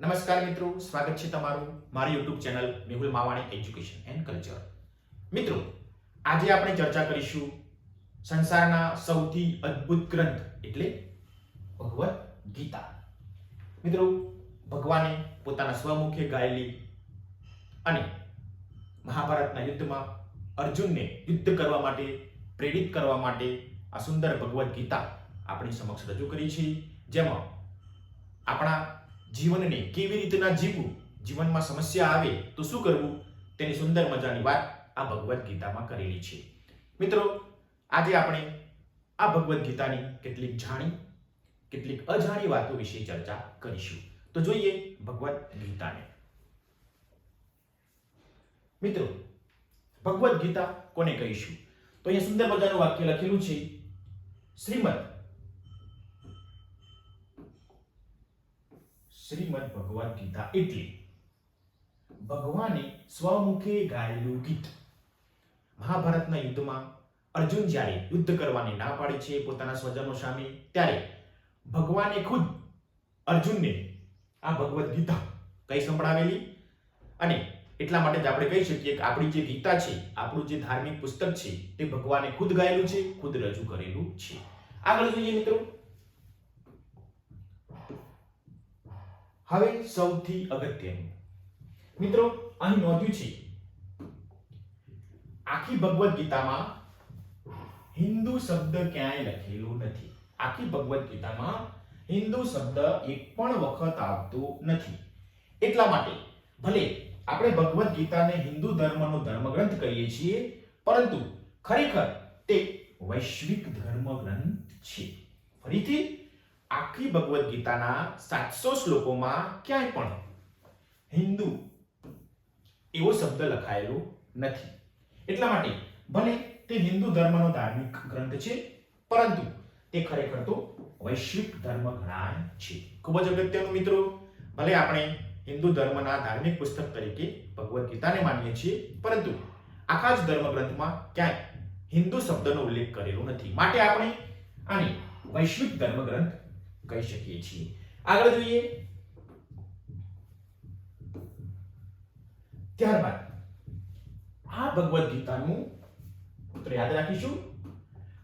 નમસ્કાર મિત્રો, સ્વાગત છે તમારું મારી YouTube channel Mehul Mavani education and culture મિત્રો, આજે આપણે ચર્ચા કરીશું સંસારના સૌથી અદ્ભુત ગ્રંથ એટલે ભગવદ ગીતા. મિત્રો, ભગવાને પોતાના સ્વમુખે ગાયેલી અને મહાભારતના યુદ્ધમાં અર્જુનને યુદ્ધ કરવા માટે, પ્રેરિત કરવા માટે આ સુંદર ભગવદ્ ગીતા આપણી સમક્ષ રજૂ કરી છે. જેમાં આપણા જીવનને કેવી રીતના જીવવું? જીવનમાં સમસ્યા આવે તો શું કરવું? તેની સુંદર મજાની વાત આ ભગવદ્ ગીતામાં કરેલી છે. મિત્રો, આજે આપણે આ ભગવદ્ ગીતાની કેટલીક જાણી, કેટલીક અજાણી વાતો વિશે ચર્ચા કરીશું. તો જોઈએ ભગવદ્ ગીતાને. મિત્રો, ભગવદ્ ગીતા કોને કહીશું? તો અહીંયા સુંદર મજાનું વાક્ય લખેલું છે. શ્રીમદ શ્રીમદ ભગવદ ગીતા એટલે ભગવાને સ્વમુખે ગાયેલું ગીત. મહાભારતના યુદ્ધમાં અર્જુન જ્યારે યુદ્ધ કરવાની ના પાડી છે પોતાના સ્વજનો સામે, ત્યારે ભગવાને ખુદ અર્જુનને આ ભગવદ ગીતા કઈ સંભળાવેલી? અને એટલા માટે જ આપણે કહી શકીએ કે આપણી જે ગીતા છે, આપણું જે ધાર્મિક પુસ્તક છે, તે ભગવાને ખુદ ગાયેલું છે, ખુદ રજૂ કરેલું છે. આગળ જોઈએ મિત્રો. હવે સૌથી અગત્યનું. મિત્રો, અહીં નોંધ્યું છે. આખી ભગવદ્ ગીતામાં હિન્દુ શબ્દ ક્યાંય લખેલો નથી. આખી ભગવદ્ ગીતામાં હિન્દુ શબ્દ એક પણ વખત આવતો નથી. એટલા માટે, ભલે આપણે ભગવદ્ ગીતાને હિન્દુ ધર્મનો ધર્મગ્રંથ કહીએ છીએ, પરંતુ ખરેખર તે વૈશ્વિક ધર્મગ્રંથ છે. ફરીથી આખી ભગવદ્ ગીતાના સાતસો શ્લોકોમાં ક્યાંય પણ હિન્દુ એવો શબ્દ લખાયેલો નથી. એટલા માટે ભલે તે હિન્દુ ધર્મનો ધાર્મિક ગ્રંથ છે, પરંતુ તે ખરેખર તો વૈશ્વિક ધર્મ ગણાય છે. ખૂબ જ અગત્યનું મિત્રો, ભલે આપણે હિન્દુ ધર્મના ધાર્મિક પુસ્તક તરીકે ભગવદ્ ગીતાને માનીએ છીએ, પરંતુ આખા જ ધર્મ ગ્રંથમાં ક્યાંય હિન્દુ શબ્દનો ઉલ્લેખ કરેલો નથી. માટે આપણે આને વૈશ્વિક ધર્મ ગ્રંથ કહી શકીએ છીએ. આગળ જોઈએ. ત્યારબાદ આ ભગવદ્ ગીતાનું પુત્ર યાદ રાખીશું.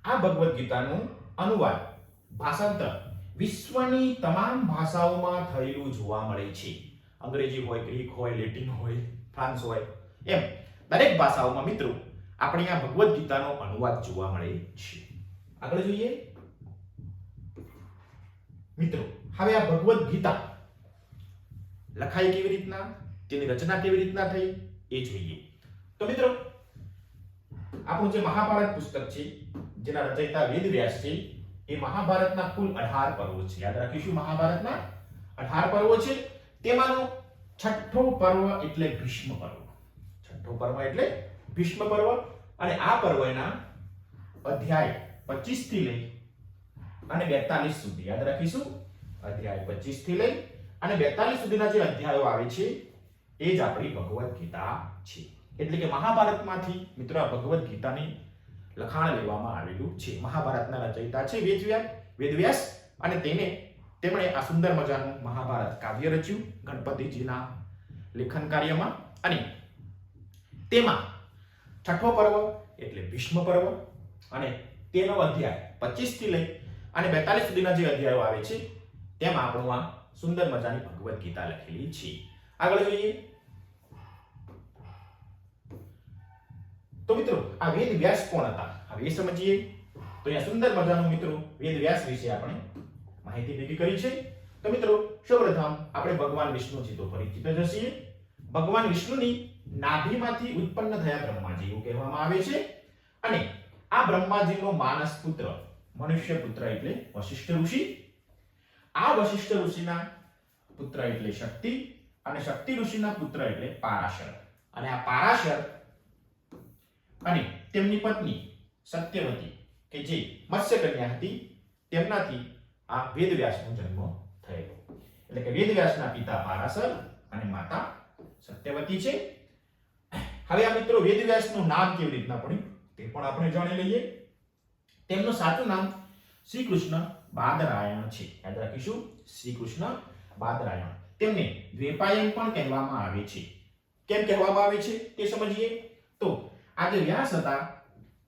આ ભગવદ્ ગીતાનું અનુવાદ ભાષાંતર વિશ્વની તમામ ભાષાઓમાં થયેલું જોવા મળે છે. અંગ્રેજી હોય, ગ્રીક હોય, લેટિન હોય, ફ્રાન્સ હોય, એમ. દરેક ભાષાઓમાં મિત્રો, આપણે આ ભગવદ્ ગીતાનો અનુવાદ જોવા મળે છે. આગળ જોઈએ. મિત્રો, હવે આ ભગવદ્ ગીતા લખાઈ કેવી રીતના, તેની રચના કેવી રીતના થઈ, એ જોઈએ. તો મિત્રો, આપણું જે મહાભારત પુસ્તક છે, જેના રચયિતા વેદવ્યાસ છે, એ મહાભારતના કુલ 18 પર્વો છે. યાદ રાખીશું મહાભારતના 18 પર્વો છે. તેમાંનો છઠ્ઠો પર્વ એટલે ભીષ્મ પર્વ. છઠ્ઠો પર્વ એટલે ભીષ્મ પર્વ. અને આ પર્વના અધ્યાય 25 થી લઈ અને 42 સુધી. યાદ રાખીશું? અધ્યાય 25 થી લઈ અને 42 સુધીના જે અધ્યાયો આવે છે, એ જ આપણી ભગવદ્ ગીતા છે. એટલે કે મહાભારતમાંથી, મિત્રો, આ ભગવદ્ ગીતાની લખાણ લેવામાં આવેલું છે. મહાભારતના રચયિતા છે વેદવ્યાસ વેદવ્યાસ, અને તેને, તેમણે આ સુંદર મજાનું મહાભારત કાવ્ય રચ્યું ગણપતિજીના લેખન કાર્યમાં. અને તેમાં છઠ્ઠો પર્વ એટલે ભીષ્મ પર્વ અને તેનો અધ્યાય પચીસથી લઈ અને 42 સુધીના જે અધ્યાયો આવે છે, તેમાં આપણું આ સુંદર મજાની ભગવદ્ ગીતા લખેલી છે. આગળ જોઈએ. તો મિત્રો, આ વેદ વ્યાસ કોણ હતા? હવે એ સમજીએ. તો અહીંયા સુંદર મજાનું મિત્રો, વેદ વ્યાસ વિશે આપણે માહિતી ભેગી કરી છે. તો મિત્રો, સૌપ્રથમ આપણે ભગવાન વિષ્ણુજી તો પરિચિત જ હશે. ભગવાન વિષ્ણુની નાભીમાંથી ઉત્પન્ન થયા બ્રહ્માજી એવું કહેવામાં આવે છે. અને આ બ્રહ્માજીનો માનસ પુત્ર મનુષ્ય પુત્ર એટલે વશિષ્ઠ ઋષિ. આ વશિષ્ઠ ઋષિના પુત્ર એટલે શક્તિ અને શક્તિ ઋષિના પુત્ર એટલે પારાશર. અને આ પારાશર અને તેમની પત્ની સત્યવતી, કે જે મત્સ્ય કન્યા હતી, તેમનાથી આ વેદવ્યાસનો જન્મ થયેલો. એટલે કે વેદવ્યાસના પિતા પારાશર અને માતા સત્યવતી છે. હવે આ મિત્રો વેદવ્યાસનું નામ કેવી રીતના પડ્યું તે પણ આપણે જાણી લઈએ. તેમનું સાચું નામ શ્રી કૃષ્ણ બાદરાયણ છે. યાદ રાખીશું શ્રી કૃષ્ણ બાદરાયણ. તેમને દ્વેપાયન પણ કહેવામાં આવે છે. કેમ કહેવામાં આવે છે તે સમજીએ? તો આ જે વ્યાસ હતા,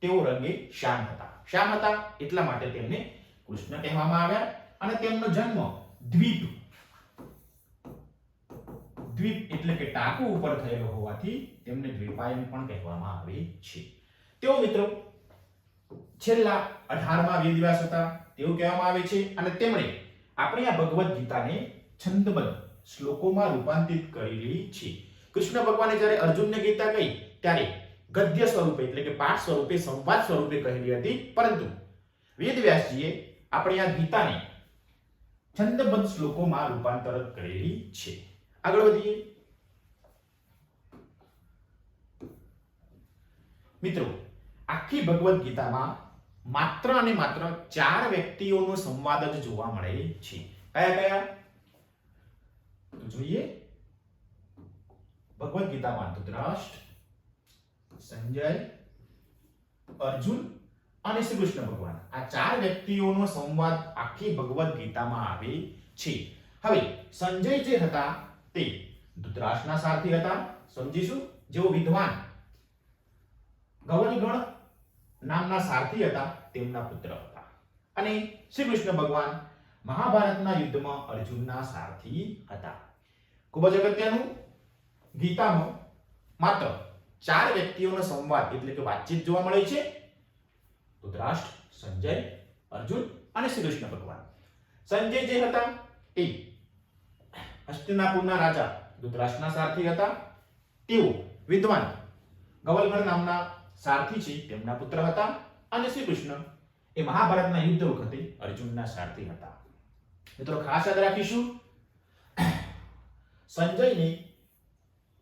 તેઓ રંગે શ્યામ હતા. શ્યામ હતા એટલા માટે તેમને કૃષ્ણ કહેવામાં આવ્યા અને તેમનો જન્મ દ્વીપ. દ્વીપ એટલે કે ટાપુ ઉપર થયેલો હોવાથી તેમને દ્વીપાયન પણ કહેવામાં આવે છે. તેઓ મિત્રો છેલ્લા અઢારમા વેદવ્યાસ હતા તેવું કહેવામાં આવે છે. અને તેમણે આપણી આ ભગવદ્ ગીતાને છંદબદ્ધ શ્લોકોમાં રૂપાંતરિત કરેલી છે. કૃષ્ણ ભગવાને જ્યારે અર્જુનને ગીતા કહી, ત્યારે ગદ્ય સ્વરૂપે, એટલે કે પાઠ સ્વરૂપે, સંવાદ સ્વરૂપે કહેલી હતી. પરંતુ વેદવ્યાસજીએ આપણી આ ગીતાને છંદબદ્ધ શ્લોકોમાં રૂપાંતરિત કરેલી છે. આગળ વધીએ. મિત્રો, આખી ભગવદ્ ગીતામાં માત્ર અને માત્ર ચાર વ્યક્તિઓનો સંવાદ જ જોવા મળે છે. કયા કયા? જોઈએ. ભગવદ્ ગીતામાં ધૃતરાષ્ટ્ર સંજય, અર્જુન અને શ્રી કૃષ્ણ ભગવાન. આ ચાર વ્યક્તિઓનો સંવાદ આખી ભગવદ્ ગીતામાં આવે છે. હવે, સંજય જે હતા તે ધૃતરાષ્ટ્રના સારથી હતા. સમજીશું. જેઓ વિદ્વાન ગવલગણ નામના સારથી હતા, તેમના પુત્ર હતા. અને શ્રી કૃષ્ણ ભગવાન મહાભારતના યુદ્ધમાં અર્જુનના સારથી હતા. ખૂબ જ અગત્યનું ગીતામાં માત્ર ચાર વ્યક્તિઓનો સંવાદ એટલે કે વાતચીત જોવા મળે છે. ધૃતરાષ્ટ્ર, સંજય, અર્જુન અને શ્રી કૃષ્ણ ભગવાન. સંજય જે હતા એ હસ્તિનાપુરના રાજા ધૃતરાષ્ટ્રના સારથી હતા. તેઓ વિદ્વાન ગવલગઢ નામના સારથી છે તેમના પુત્ર હતા અને શ્રી કૃષ્ણ એ મહાભારતના યુદ્ધ વખતે અર્જુનના સારથી હતા. મિત્રો, ખાસ યાદ રાખીશું. સંજયને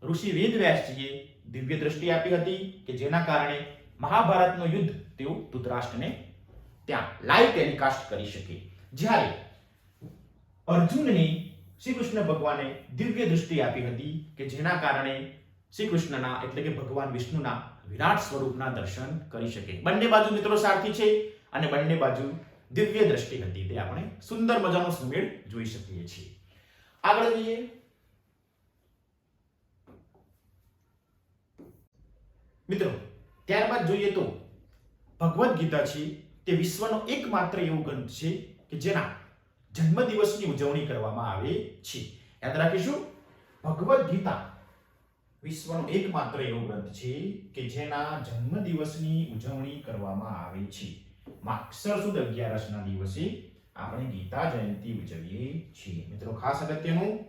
ઋષિ વેદવ્યાસજીએ દિવ્ય દ્રષ્ટિ આપી હતી કે જેના કારણે મહાભારતનું યુદ્ધ તેઓ ધૃતરાષ્ટ્રને ત્યાં લાઈવ ટેલિકાસ્ટ કરી શકે. જ્યારે અર્જુનને શ્રી કૃષ્ણ ભગવાને દિવ્ય દ્રષ્ટિ આપી હતી કે જેના કારણે શ્રી કૃષ્ણના એટલે કે ભગવાન વિષ્ણુના વિરાટ સ્વરૂપના દર્શન કરી શકે. બંને બાજુ મિત્રો સારથી છે અને બંને બાજુ દિવ્ય દ્રષ્ટિ હતી. તે આપણે સુંદર મજાનો સુમેળ જોઈ શકીએ છીએ. આગળ જોઈએ. મિત્રો, ત્યારબાદ જોઈએ તો ભગવદ્ ગીતા છે તે વિશ્વનો એકમાત્ર એવો ગ્રંથ છે કે જેના જન્મદિવસની ઉજવણી કરવામાં આવે છે. યાદ રાખીશું, ભગવદ્ ગીતા વિશ્વનો એકમાત્ર એવો ગ્રંથ છે કે જેના જન્મદિવસની ઉજવણી કરવામાં આવે છે. માક્ષર સુદ અગિયારસના દિવસે આપણે ગીતા જયંતિ ઉજવીએ છીએ. મિત્રો, ખાસ અગત્યનું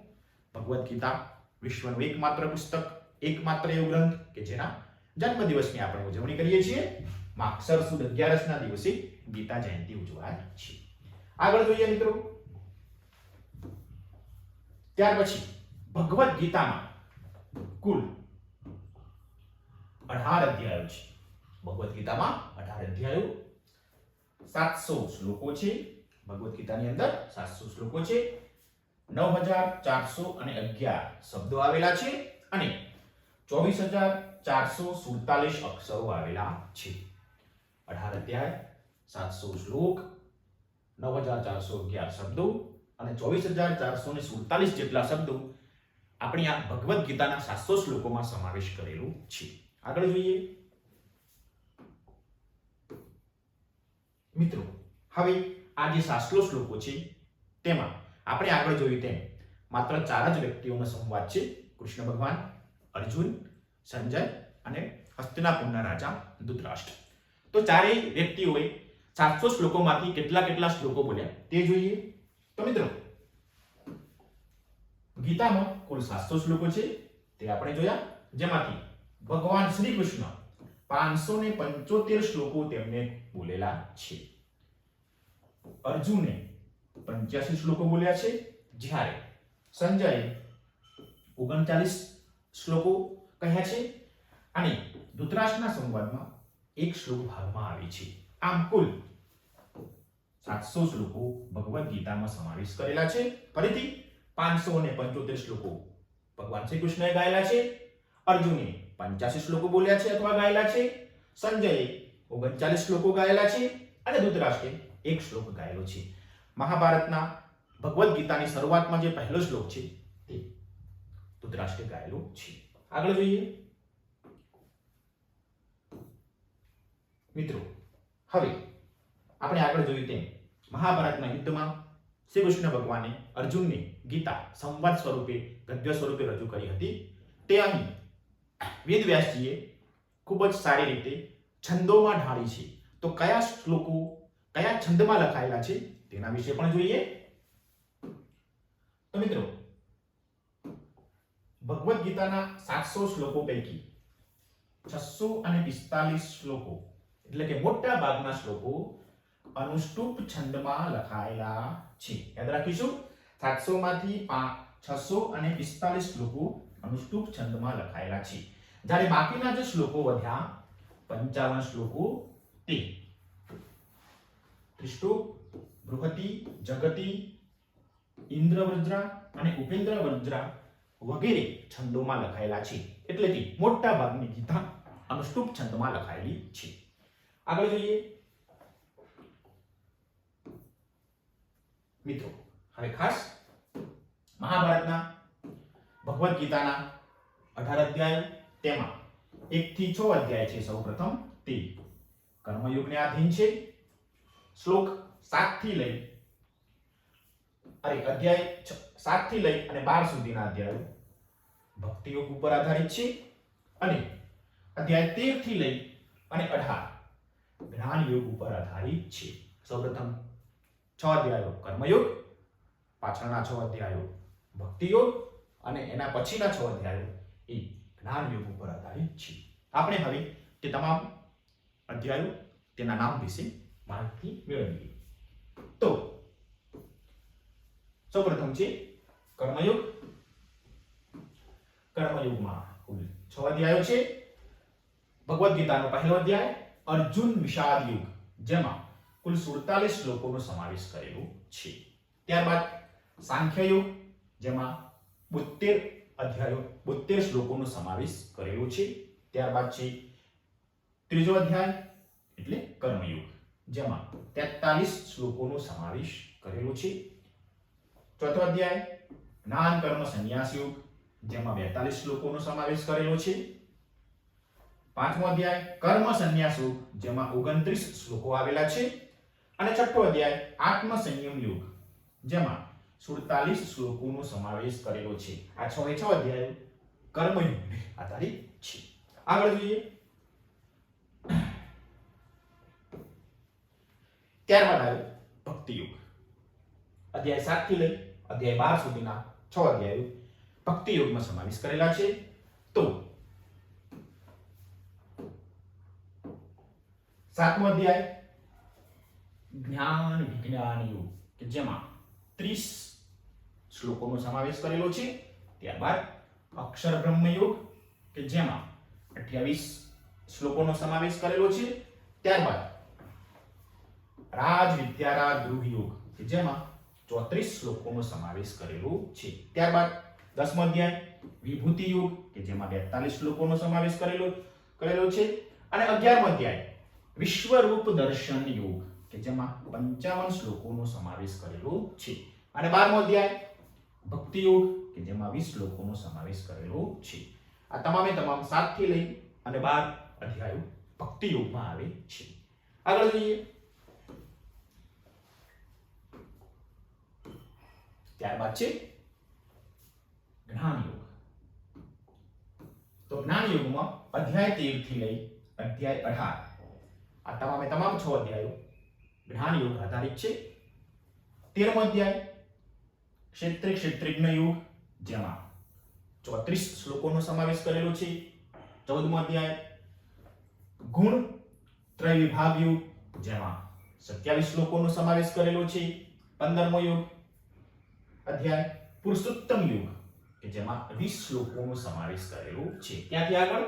ભગવદ્ ગીતા વિશ્વનું એકમાત્ર પુસ્તક, એકમાત્ર એવો ગ્રંથ કે જેના જન્મદિવસની આપણે ઉજવણી કરીએ છીએ. માક્ષર સુદ અગિયારસના દિવસે ગીતા જયંતિ ઉજવાય છે. આગળ જોઈએ મિત્રો. ત્યાર પછી ભગવદ્ ગીતામાં કુલ અઢાર અધ્યાયો છે. ભગવદ્ ગીતામાં અઢાર અધ્યાયો સાતસો શ્લોકો છે. ભગવદ્ ગીતાની અંદર સાતસો શ્લોકો છે. નવ હજાર ચારસો અને અગિયાર શબ્દો આવેલા છે અને ચોવીસ હજાર ચારસો સુડતાલીસ અક્ષરો આવેલા છે. અઢાર અધ્યાય, સાતસો શ્લોક, નવ હજાર ચારસો અગિયાર શબ્દો અને ચોવીસ હજાર ચારસો ને સુડતાલીસ જેટલા શબ્દો આપણી આ ભગવદ્ ગીતાના સાતસો શ્લોકોમાં સમાવેશ કરેલું છે. આગળ જોઈએ. મિત્રો, હવે આ જે સાતસો શ્લોકો છે, તેમાં આપણે આગળ જોયું તેમ માત્ર ચાર જ વ્યક્તિઓનો સંવાદ છે. કૃષ્ણ ભગવાન, અર્જુન, સંજય અને હસ્તિનાપુરના રાજા ધૃતરાષ્ટ્ર. તો ચારેય વ્યક્તિઓએ સાતસો શ્લોકોમાંથી કેટલા કેટલા શ્લોકો બોલ્યા તે જોઈએ. તો મિત્રો ગીતામાં કુલ સાતસો શ્લોકો છે. તે આપણે જોયા. જેમાંથી ભગવાન શ્રી કૃષ્ણ પાંચસો ને પંચોતેર શ્લોકો તેમને બોલેલા છે. અર્જુને પંચ્યાસી શ્લોકો બોલ્યા છે. જ્યારે સંજયે ઓગણચાલીસ શ્લોકો કહ્યા છે અને ધૃતરાષ્ટ્રના સંવાદમાં એક શ્લોક ભાગમાં આવે છે. આમ કુલ સાતસો શ્લોકો ભગવદ્ ગીતામાં સમાવેશ કરેલા છે. ફરીથી પાંચસો ને પંચોતેર શ્લોકો ભગવાન શ્રી કૃષ્ણએ ગાયેલા છે, અર્જુને પંચ્યાસી શ્લોકો બોલ્યા છે અથવા ગાયેલા છે, સંજયે ઓગણચાલીસ શ્લોકો ગાયેલા છે અને ધૃતરાષ્ટ્રે એક શ્લોક ગાયેલો છે. મહાભારતના ભગવદ્ ગીતાની શરૂઆતમાં જે પહેલો શ્લોક છે તે ધૃતરાષ્ટ્રે ગાયેલો છે. આગળ જોઈએ. મિત્રો, હવે આપણે આગળ જોયું તેમ મહાભારતના યુદ્ધમાં શ્રી કૃષ્ણ ભગવાને અર્જુનને ગીતા સંવાદ સ્વરૂપે, ગદ્ય સ્વરૂપે રજૂ કરી હતી. તે અહીં વેદ વ્યાસજીએ ખૂબ જ સારી રીતે છંદોમાં ઢાળી છે. તો કયા શ્લોકો, કયા છંદમાં લખાયેલા છે તેના વિશે પણ જોઈએ. તો મિત્રો, ભગવદ્ ગીતાના સાતસો શ્લોકો પૈકી છસો અને પિસ્તાલીસ શ્લોકો, એટલે કે મોટા ભાગના શ્લોકો અનુષ્ટુપ છંદમાં લખાયેલા છે યાદ રાખીશું સાતસો માંથી છસો અને પિસ્તાલીસ શ્લોકો અનુષ્ટુપ છંદમાં લખાયેલા છે જ્યારે બાકીના જે શ્લોકો વધ્યા પંચાવન શ્લોકો તે બૃહતિ જગતિ ઇન્દ્રવજ્રા અને ઉપેન્દ્ર વજ્રા વગેરે છંદોમાં લખાયેલા છે એટલે કે મોટા ભાગની ગીતા અનુષ્ટુપ છંદમાં લખાયેલી છે। આગળ જોઈએ। મિત્રો, હવે ખાસ મહાભારતના, ભગવદ્ ગીતાના અઢાર અધ્યાય તેમાં એક થી છ અધ્યાય છે સૌપ્રથમ તે. કર્મયુગને આધીન છે. શ્લોક સાતથી લઈ, અરે અધ્યાય સાતથી લઈ અને બાર સુધીના અધ્યાયો ભક્તિ યોગ ઉપર આધારિત છે. અને અધ્યાય તેરથી લઈ અને અઢાર જ્ઞાન યોગ ઉપર આધારિત છે. સૌપ્રથમ છ અધ્યાયો કર્મયોગ, પાછળના છ અધ્યાયો ભક્તિયોગ અને એના પછીના છ અધ્યાયો એ જ્ઞાન યોગ ઉપર આધારિત છે. આપણે હવે તે તમામ અધ્યાયો તેના નામ વિશે માહિતી મેળવીએ. તો સૌપ્રથમ છે કર્મયોગ. કર્મયોગમાં કુલ છ અધ્યાયો છે. ભગવદ્ ગીતાનો પહેલો અધ્યાય અર્જુન વિષાદ યુગ, જેમાં કુલ સુડતાલીસ શ્લોકોનો સમાવેશ કરેલો છે. ત્યારબાદ સાંખ્ય યોગ જેમાં બોતેર અધ્યાયો બોતેર શ્લોકોનો સમાવેશ કરેલો છે. ત્યારબાદ છે ત્રીજો અધ્યાય, એટલે કર્મયુગ, જેમાં તેતાલીસ શ્લોકોનો સમાવેશ કરેલો છે. ચોથો અધ્યાય જ્ઞાન કર્મ સંન્યાસ યોગ, જેમાં બેતાલીસ શ્લોકોનો સમાવેશ કરેલો છે. પાંચમો અધ્યાય, કર્મ સંન્યાસ યોગ, જેમાં ઓગણત્રીસ શ્લોકો આવેલા છે. અને છઠ્ઠો અધ્યાય આત્મ સંયમ યુગ. જેમાં સુડતાલીસ શ્લોકોનો સમાવેશ કરેલો છે. આ છ એ છ અધ્યાયો કર્મયોગને આધારિત છે. આગળ જોઈએ. ત્યારબાદ આવ્યો ભક્તિ યુગ અધ્યાય સાતથી લઈ અધ્યાય બાર સુધીના છ અધ્યાયો ભક્તિ યોગમાં સમાવેશ કરેલા છે. તો સાતમો અધ્યાય જ્ઞાન વિજ્ઞાન યુગ કે જેમાં ત્રીસ શ્લોકોનો સમાવેશ કરેલો છે, ત્યારબાદ અક્ષર બ્રહ્મ યોગ કે જેમાં અઠ્યાવીસ શ્લોકોનો સમાવેશ કરેલો છે, ત્યારબાદ રાજ વિદ્યારા ગૃહ યુગ કે જેમાં ચોત્રીસ શ્લોકોનો સમાવેશ કરેલો છે. ત્યારબાદ દસમો અધ્યાય વિભૂતિ યુગ કે જેમાં બેતાલીસ શ્લોકોનો સમાવેશ કરેલો કરેલો છે. અને અગિયારમો અધ્યાય, વિશ્વરૂપ દર્શન યુગ કે જેમાં પંચાવન શ્લોકોનો સમાવેશ કરેલો છે. અને બારમો અધ્યાય ભક્તિ યોગ કે જેમાં વીસ શ્લોકોનો સમાવેશ કરેલો છે. આ તમામે તમામ સાતથી લઈ અને બાર અધ્યાયો ભક્તિ યોગમાં આવે છે. આગળ જોઈએ. ત્યારબાદ છે જ્ઞાન યોગ તો જ્ઞાન યોગમાં અધ્યાય તેરથી લઈ અધ્યાય અઢાર. આ તમામે તમામ છ અધ્યાયો જ્ઞાન યોગ આધારિત છે. તેરમો અધ્યાય, ક્ષેત્રે ક્ષેત્રજ્ઞ યોગ, જેમાં ચોત્રીસ શ્લોકોનો સમાવેશ કરેલો છે. ચૌદમો અધ્યાય, ગુણ ત્રય વિભાગ યોગ, જેમાં સત્યાવીસ શ્લોકોનો સમાવેશ કરેલો છે. પંદરમો યોગ અધ્યાય, પુરુષોત્તમ યુગ, કે જેમાં વીસ શ્લોકોનો સમાવેશ કરેલો છે. ત્યાંથી આગળ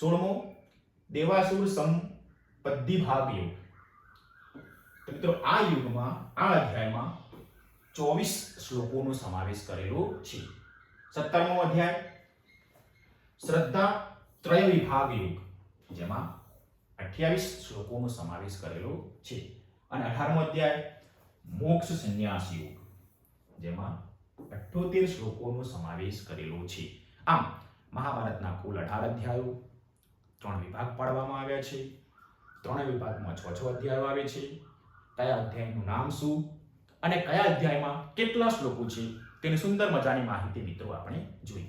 સોળમો, દેવાસુર સંપદ્ધિ ભાગ યુગ. મિત્રો આ યુગમાં, આ અધ્યાયમાં ચોવીસ શ્લોકોનો સમાવેશ કરેલો છે. સત્તરમો અધ્યાય, શ્રદ્ધા ત્રય વિભાગ યુગ, જેમાં અઠ્યાવીસ શ્લોકોનો સમાવેશ કરેલો છે. અને અઢારમો અધ્યાય, મોક્ષ સંન્યાસ યુગ, જેમાં અઠ્ઠોતેર શ્લોકોનો સમાવેશ કરેલો છે. આમ, મહાભારતના કુલ અઢાર અધ્યાયો ત્રણ વિભાગ પાડવામાં આવ્યા છે. ત્રણે વિભાગમાં છ છ અધ્યાયો આવે છે. કયા અધ્યાયનું નામ શું? અને કયા અધ્યાયમાં કેટલા શ્લોકો છે? તેની સુંદર મજાની માહિતી મિત્રો આપણે જોઈ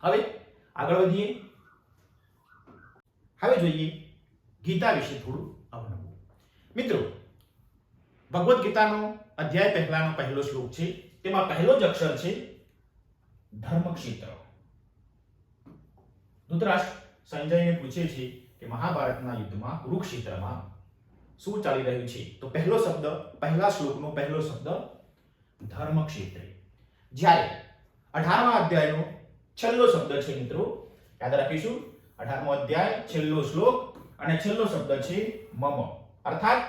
હવે આગળ વધીએ. હવે જોઈએ ગીતા વિશે થોડું અવનવું. મિત્રો, ભગવદ્ ગીતાનો અધ્યાય પહેલાનો પહેલો શ્લોક છે. તેમાં પહેલો જ અક્ષર છે ધર્મક્ષેત્ર. ધૃતરાષ્ટ્ર સંજયને પૂછે છે કે મહાભારતના યુદ્ધમાં કુરુક્ષેત્રમાં શું ચાલી રહ્યું છે? તો પહેલો શબ્દ, પહેલા શ્લોકનો પહેલો શબ્દ ધર્મ ક્ષેત્ર જ્યારે અઢારમા અધ્યાયનો છેલ્લો શબ્દ છે મિત્રો, યાદ રાખીશું, અઢારમો અધ્યાય, છેલ્લો શ્લોક અને છેલ્લો શબ્દ છે મમ. અર્થાત,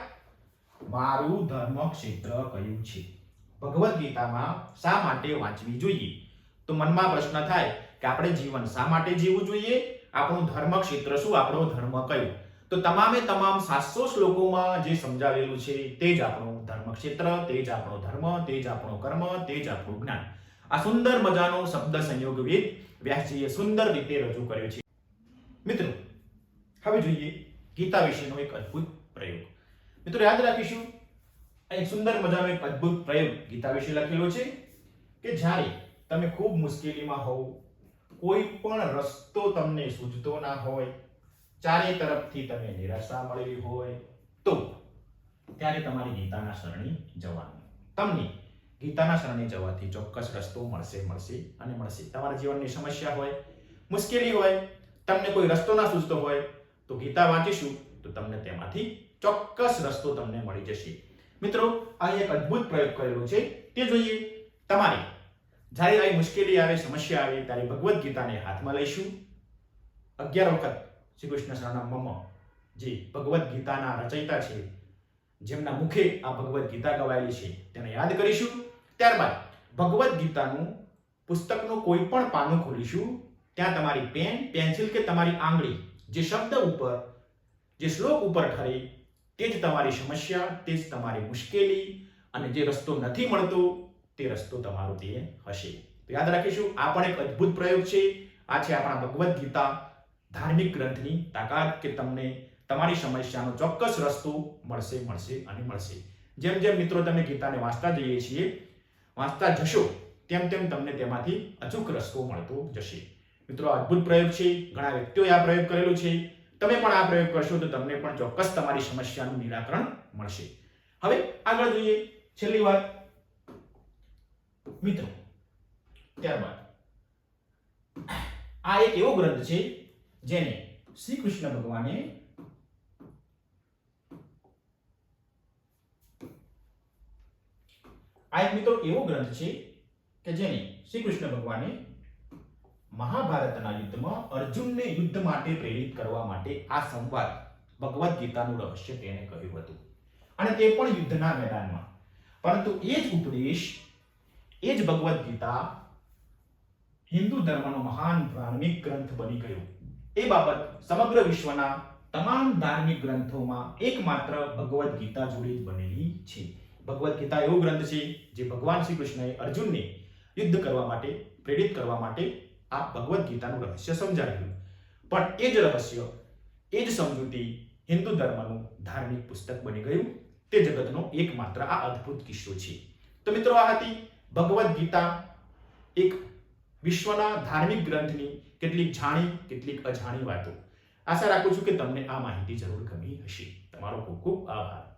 મારું ધર્મ ક્ષેત્ર કયું છે? ભગવદ્ ગીતામાં શા માટે વાંચવી જોઈએ? તો મનમાં પ્રશ્ન થાય કે આપણે જીવન શા માટે જીવવું જોઈએ? આપણું ધર્મ ક્ષેત્ર શું? આપણો ધર્મ કયો? તો તમામે તમામ સાતસો શ્લોકોમાં જે સમજાવેલું છે તે જ આપણું ધર્મક્ષેત્ર, તે જ આપણો ધર્મ, તે જ આપણો કર્મ, તે જ આપણું જ્ઞાન. આ સુંદર મજાનો શબ્દ સંયોગ વેદ વ્યાસજીએ સુંદર રીતે રજૂ કર્યો છે. મિત્રો, હવે જોઈએ ગીતા વિશેનો એક અદ્ભુત પ્રયોગ. મિત્રો, યાદ રાખીશું એક સુંદર મજાનો એક અદ્ભુત પ્રયોગ ગીતા વિશે લખેલો છે કે જ્યારે તમે ખૂબ મુશ્કેલીમાં હોવ, કોઈ પણ રસ્તો તમને સૂઝતો ના હોય ચારે તરફથી તમે નિરાશા મળેલી હોય તો ત્યારે તમારે ગીતાના શરણે જવાનું. તમને ગીતાના શરણે જવાથી ચોક્કસ રસ્તો મળશે મળશે અને મળશે. તમારા જીવનની સમસ્યા હોય, મુશ્કેલી હોય, તમને કોઈ રસ્તો ના સૂચતો હોય, તો ગીતા વાંચીશું, તો તમને તેમાંથી ચોક્કસ રસ્તો તમને મળી જશે. મિત્રો, આ એક અદ્ભુત પ્રયોગ કરેલો છે. તે જોઈએ, તમારે જ્યારે આવી મુશ્કેલી આવે, સમસ્યા આવે, ત્યારે ભગવદ્ ગીતાને હાથમાં લઈશું. અગિયાર વખત શ્રી કૃષ્ણ શરણમ મમ, જે ભગવદ્ ગીતાના રચયિતા છે, જેમના મુખે આ ભગવદ્ ગીતા ગવાયેલી છે, તેને યાદ કરીશું. ત્યારબાદ ભગવદ્ ગીતાનું પુસ્તકનું કોઈ પણ પાનું ખોલીશું. ત્યાં તમારી પેન, પેન્સિલ કે તમારી આંગળી, જે શબ્દ ઉપર, જે શ્લોક ઉપર ઠરે તે જ તમારી સમસ્યા, તે જ તમારી મુશ્કેલી અને જે રસ્તો નથી મળતો, તે રસ્તો તમારો તે હશે. યાદ રાખીશું, આ પણ એક અદ્ભુત પ્રયોગ છે. આ છે આપણા ભગવદ્ ગીતા. ધાર્મિક ગ્રંથની તાકાત કે તમને તમારી સમસ્યાનો ચોક્કસ રસ્તો મળશે મળશે અને મળશે. જેમ જેમ મિત્રો તમે ગીતાને વાંચતા જઈએ છીએ, વાંચતા જશો, તેમ તેમ તમને તેમાંથી અચૂક રસ્તો મળતો જશે. મિત્રો અદ્ભુત પ્રયોગ છે, ઘણા વ્યક્તિઓએ આ પ્રયોગ કરેલો છે. તમે પણ આ પ્રયોગ કરશો તો તમને પણ ચોક્કસ તમારી સમસ્યાનું નિરાકરણ મળશે. હવે આગળ જોઈએ, છેલ્લી વાત. મિત્રો, ત્યારબાદ. આ એક એવો ગ્રંથ છે જેને શ્રી કૃષ્ણ ભગવાને આ એક મિત્રો એવો ગ્રંથ છે કે જેને શ્રી કૃષ્ણ ભગવાને મહાભારતના યુદ્ધમાં અર્જુનને યુદ્ધ માટે પ્રેરિત કરવા માટે આ સંવાદ ભગવદ્ ગીતાનું રહસ્ય તેને કહ્યું હતું. અને તે પણ યુદ્ધના મેદાનમાં. પરંતુ એ જ ઉપદેશ, એ જ ભગવદ્ ગીતા હિન્દુ ધર્મનો મહાન ધાર્મિક ગ્રંથ બની ગયો. એ બાબત સમગ્ર વિશ્વના તમામ ધાર્મિક ગ્રંથોમાં એકમાત્ર ભગવદ્ ગીતા જોડે જ બનેલી છે. ભગવદ્ ગીતા એવો ગ્રંથ છે જે ભગવાન શ્રી કૃષ્ણએ અર્જુનને યુદ્ધ કરવા માટે, પ્રેરિત કરવા માટે આ ભગવદ્ ગીતાનું રહસ્ય સમજાવ્યું. પણ એ જ રહસ્ય, એ જ સમજૂતી હિન્દુ ધર્મનું ધાર્મિક પુસ્તક બની ગયું. તે જગતનો એકમાત્ર આ અદ્ભુત કિસ્સો છે. તો મિત્રો આ હતી ભગવદ્ ગીતા એક વિશ્વના ધાર્મિક ગ્રંથની કેટલીક જાણી, કેટલીક અજાણી વાતો. આશા રાખું છું કે તમને આ માહિતી જરૂર ગમી હશે. તમારો ખૂબ ખૂબ આભાર.